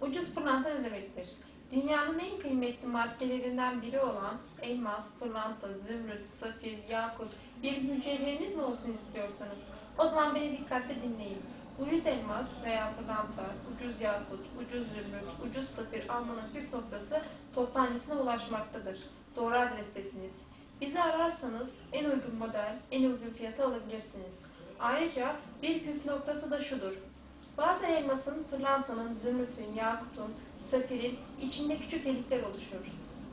Ucuz pırlanta ne demektir? Dünyanın en kıymetli maddelerinden biri olan elmas, pırlanta, zümrüt, safir, yakut bir mücevheriniz mi olsun istiyorsanız? O zaman beni dikkatle dinleyin. Ucuz elmas veya pırlanta, ucuz yakut, ucuz zümrüt, ucuz safir almanın püf noktası toptancısına ulaşmaktadır. Doğru adrestesiniz. Bizi ararsanız en uygun model, en uygun fiyata alabilirsiniz. Ayrıca bir püf noktası da şudur. Bazı elmasın, pırlantanın, zümrütün, yakutun, safirin içinde küçük delikler oluşur.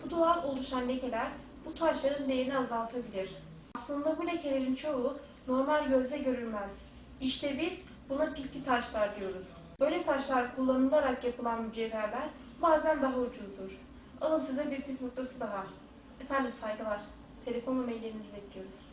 Bu doğal oluşan lekeler bu taşların değerini azaltabilir. Aslında bu lekelerin çoğu normal gözle görülmez. İşte biz buna pilki taşlar diyoruz. Böyle taşlar kullanılarak yapılan mücevherler bazen daha ucuzdur. Alın size bir püf noktası daha. Efendim saygılar. Telefon ve maillerinizi bekliyoruz.